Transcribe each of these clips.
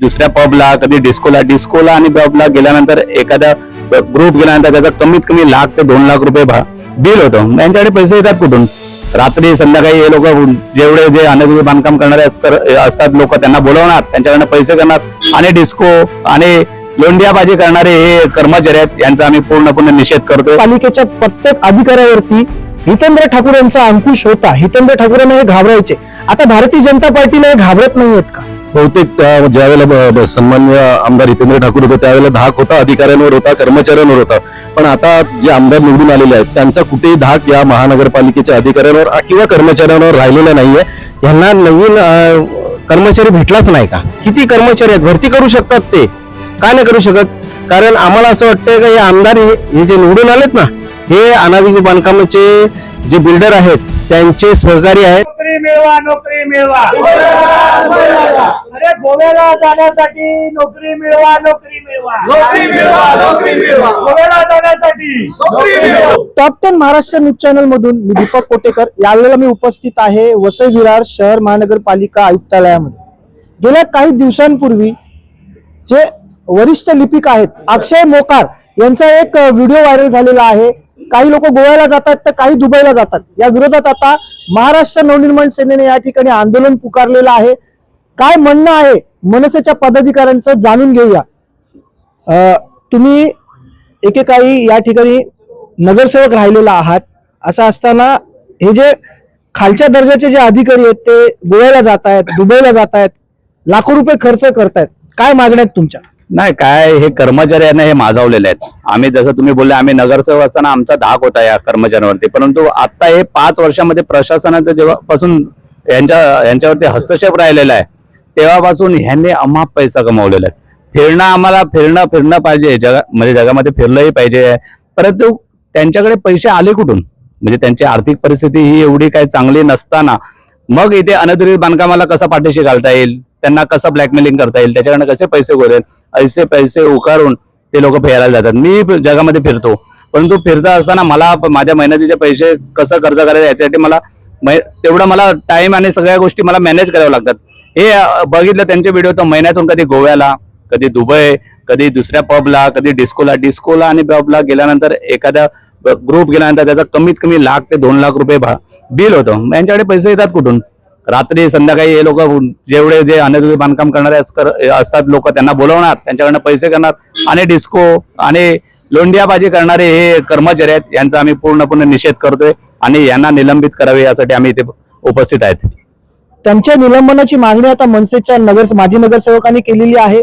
दुसऱ्या पबला कधी डिस्कोला डिस्कोला आणि पबला गेल्यानंतर एखादा ग्रुप गेल्यानंतर त्याचा कमीत कमी लाख ते दोन लाख रुपये बिल होतं. त्यांच्याकडे पैसे येतात कुठून? रात्री संध्याकाळी हे लोक जेवढे जे अनधिकृत बांधकाम करणारे असतात लोक त्यांना बोलवणार. त्यांच्याकडनं पैसे करणार आणि डिस्को आणि लोंडियाबाजी करणारे हे कर्मचारी आहेत यांचा आम्ही पूर्णपणे निषेध करतो पालिकेच्या प्रत्येक अधिकाऱ्यावरती हितेंद्र ठाकूर यांचा अंकुश होता. हितेंद्र ठाकूरांना हे घाबरायचे. आता भारतीय जनता पार्टीला हे घाबरत नाहीयेत का? बहुतेक त्या ज्यावेळेला ब- ब- सन्मान्य आमदार हितेंद्र ठाकूर होते त्यावेळेला धाक होता अधिकाऱ्यांवर होता कर्मचाऱ्यांवर होता. पण आता जे आमदार निवडून आलेले आहेत त्यांचा कुठेही धाक या महानगरपालिकेच्या अधिकाऱ्यांवर किंवा कर्मचाऱ्यांवर राहिलेला नाहीये. यांना नवीन कर्मचारी भेटलाच नाही का? किती कर्मचारी आहेत? भरती करू शकतात ते? का नाही करू शकत? कारण आम्हाला असं वाटतंय का हे आमदार हे हे जे निवडून आलेत ना हे अनाधिकृत बांधकामाचे जे बिल्डर आहेत त्यांचे सहकारी आहेत. नोकरी मिळवा नोकरी मिळवा. अरे गोव्याला जाण्यासाठी नोकरी मिळवा नोकरी मिळवा. नोकरी मिळवा नोकरी मिळवा. गोव्याला जाण्यासाठी. नोकरी मिळवा. Top ten Maharashtra news channel मधून मी दीपक कोटेकर. यावेळेला मी उपस्थित आहे वसई विरार शहर महानगरपालिका आयुक्तालयामध्ये. गेल्या काही दिवसांपूर्वी जे वरिष्ठ लिपिक आहेत अक्षय मोकार यांचा एक व्हिडिओ व्हायरल झालेला आहे. काही लोक गोव्याला जातात तर काही दुबईला जातात. या विरोधात आता महाराष्ट्र नवनिर्माण सेनेने या ठिकाणी आंदोलन पुकारलेलं आहे. काय म्हणणं आहे? मनसेच्या पदाधिकाऱ्यांचं जाणून घेऊया. अं, तुम्ही एकेकाळी या ठिकाणी नगरसेवक राहिलेला आहात. असं असताना हे जे खालच्या दर्जाचे जे अधिकारी आहेत ते गोव्याला जात आहेत दुबईला जात आहेत लाखो रुपये खर्च करतायत काय मागण्या आहेत तुमच्या? नाही काय हे कर्मचारी यांना हे माजवलेले आहेत. आम्ही जसं तुम्ही बोलले आम्ही नगरसेवक असताना आमचा धाक होता या कर्मचाऱ्यांवरती. परंतु आता हे पाच वर्षामध्ये प्रशासनाचं जेव्हापासून यांच्या यांच्यावरती हस्तक्षेप राहिलेला आहे तेव्हापासून ह्यांनी अमाप पैसा कमवलेला आहे. फिरणं आम्हाला फिरणं फिरणं पाहिजे. जगा म्हणजे जगामध्ये फिरलंही पाहिजे. परंतु त्यांच्याकडे पैसे आले कुठून? म्हणजे त्यांची आर्थिक परिस्थिती ही एवढी काही चांगली नसताना. मग इथे अनधिकृत बांधकामाला कसं पाठीशी घालता येईल? त्यांना कसं ब्लॅकमेलिंग करता येईल त्याच्याकडनं कसे पैसे गोरेल ऐसे पैसे उकारून ते लोक फिरायला जातात. मी जगामध्ये फिरतो परंतु फिरता असताना मला माझ्या मेहनतीचे पैसे कसं खर्च करायचं याच्यासाठी मला तेवढं मला टाइम आणि सगळ्या गोष्टी मला मॅनेज कराव्या लागतात. हे बघितलं त्यांचे व्हिडिओ तर महिन्यातून कधी गोव्याला कधी दुबई कधी दुसऱ्या पबला कधी डिस्कोला डिस्कोला आणि पबला गेल्यानंतर एखादा ग्रुप गेल्यानंतर त्याचा कमीत कमी लाख ते दोन लाख रुपये बिल होतं. यांच्याकडे पैसे येतात कुठून? रात्री संध्याकाळी हे लोक जेवढे जे अनधिकृत बांधकाम करणारे असतात लोक त्यांना बोलवणार त्यांच्याकडनं पैसे करणार. आणि डिस्को आणि लोंडियाबाजी करणारे हे कर्मचारी आहेत यांचा आम्ही पूर्णपणे निषेध करतोय आणि यांना निलंबित करावे यासाठी आम्ही इथे उपस्थित आहेत. त्यांच्या निलंबनाची मागणी आता मनसेच्या नगर माजी नगरसेवकांनी केलेली आहे.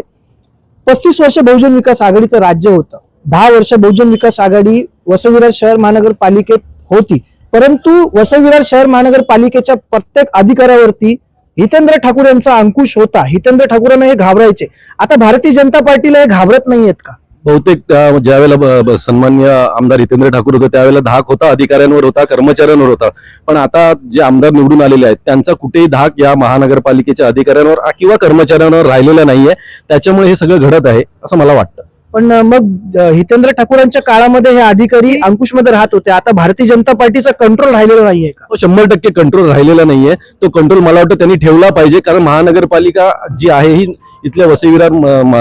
पस्तीस वर्ष बहुजन विकास आघाडीचं राज्य होतं. दहा वर्ष बहुजन विकास आघाडी वसविरा शहर महानगरपालिकेत होती. परंतु वसविरार शहर महानगरपालिकेच्या प्रत्येक अधिकाऱ्यावरती हितेंद्र ठाकूर यांचा अंकुश होता. हितेंद्र ठाकूरांना हे घाबरायचे. आता भारतीय जनता पार्टीला हे घाबरत नाहीयेत का? बहुतेक ज्यावेळेला सन्मान्य आमदार हितेंद्र ठाकूर होते त्यावेळेला धाक होता अधिकाऱ्यांवर होता कर्मचाऱ्यांवर होता. पण आता जे आमदार निवडून आलेले आहेत त्यांचा कुठेही धाक या महानगरपालिकेच्या अधिकाऱ्यांवर किंवा कर्मचाऱ्यांवर राहिलेला नाहीये. त्याच्यामुळे हे सगळं घडत आहे असं मला वाटतं. पण मग हितेंद्र ठाकूरांच्या काळामध्ये हे अधिकारी अंकुशमध्ये राहत होते. आता भारतीय जनता पार्टीचा कंट्रोल राहिलेला नाहीये का? हो, शंभर टक्के कंट्रोल राहिलेला नाहीये. तो कंट्रोल मला वाटतं त्यांनी ठेवला पाहिजे कारण महानगरपालिका जी आहे ही इथल्या वसईविरार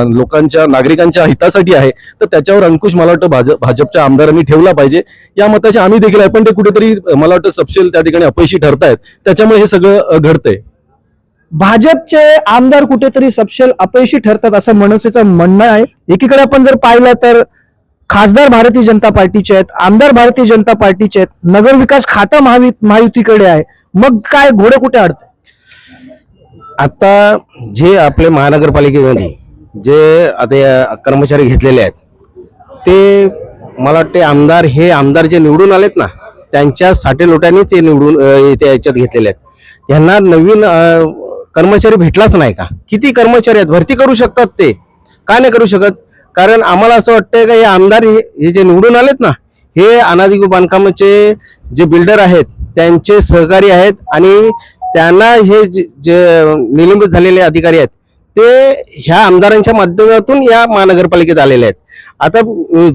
लोकांच्या नागरिकांच्या हितासाठी आहे. तर त्याच्यावर अंकुश मला वाटतं भाजप भाजपच्या आमदारांनी ठेवला पाहिजे. या मताचे आम्ही देखील आहे पण ते कुठेतरी मला वाटतं सपशेल त्या ठिकाणी अपयशी ठरतायत. त्याच्यामुळे हे सगळं घडतंय. भाजपचे आमदार कुठेतरी सपशेल अपयशी ठरतात असं मनसेचं म्हणणं आहे. एकीकडे आपण जर पाहिलं तर खासदार भारतीय जनता पार्टीचे आहेत आमदार भारतीय जनता पार्टीचे आहेत नगरविकास खातं महावि महायुतीकडे आहे. मग काय घोडे कुठे अडत आता जे आपले महानगरपालिकेमध्ये जे आता कर्मचारी घेतलेले आहेत ते मला वाटते आमदार हे आमदार जे निवडून आलेत ना त्यांच्या साठे लोटांनीच हे निवडून ते याच्यात घेतलेले आहेत. यांना नवीन कर्मचारी भेटलाच नाही का? किती कर्मचारी आहेत? भरती करू शकतात ते? का नाही करू शकत? कारण आम्हाला असं वाटतंय का हे आमदार हे हे जे निवडून आलेत ना हे अनाधिकृत बांधकामाचे जे बिल्डर आहेत त्यांचे सहकारी आहेत आणि त्यांना हे जे जे निलंबित झालेले अधिकारी आहेत ते ह्या आमदारांच्या माध्यमातून या महानगरपालिकेत आलेले आहेत. आता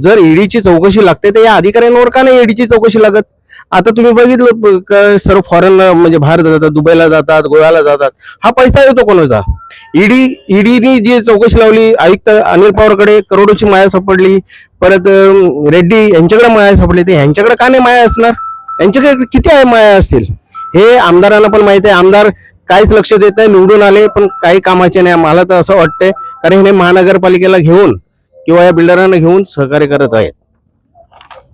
जर ईडीची चौकशी लागते तर या अधिकाऱ्यांवर का नाही ईडीची चौकशी लागत? आता तुम्ही बघितलं काय सर्व फॉरेन म्हणजे भारतात जातात दुबईला जातात गोव्याला जातात हा पैसा येतो कोणाचा? ईडी ईडीनी जी चौकशी लावली आयुक्त अनिल पवारकडे करोडोची माया सापडली परत रेड्डी यांच्याकडे माया सापडली ते यांच्याकडे का नाही माया असणार? यांच्याकडे किती आहे माया असतील? हे आमदारांना पण माहिती आहे आमदार काहीच लक्ष देत नाही निवडून आले पण काही कामाचे नाही. मला तर असं वाटतंय कारण हे महानगरपालिकेला घेऊन किंवा या बिल्डरांना घेऊन सहकार्य करत आहेत.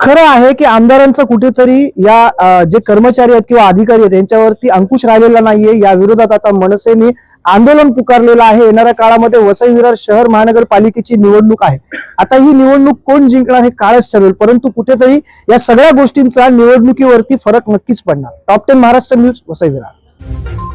खरं आहे की आमदारांचं कुठेतरी या जे कर्मचारी आहेत किंवा अधिकारी आहेत यांच्यावरती अंकुश राहिलेला नाहीये. या विरोधात आता मनसेने आंदोलन पुकारलेलं आहे. येणाऱ्या काळामध्ये वसई विरार शहर महानगरपालिकेची निवडणूक आहे. आता ही निवडणूक कोण जिंकणार हे काळच ठरवेल परंतु कुठेतरी या सगळ्या गोष्टींचा निवडणुकीवरती फरक नक्कीच पडणार. Top ten Maharashtra news Vasai Virar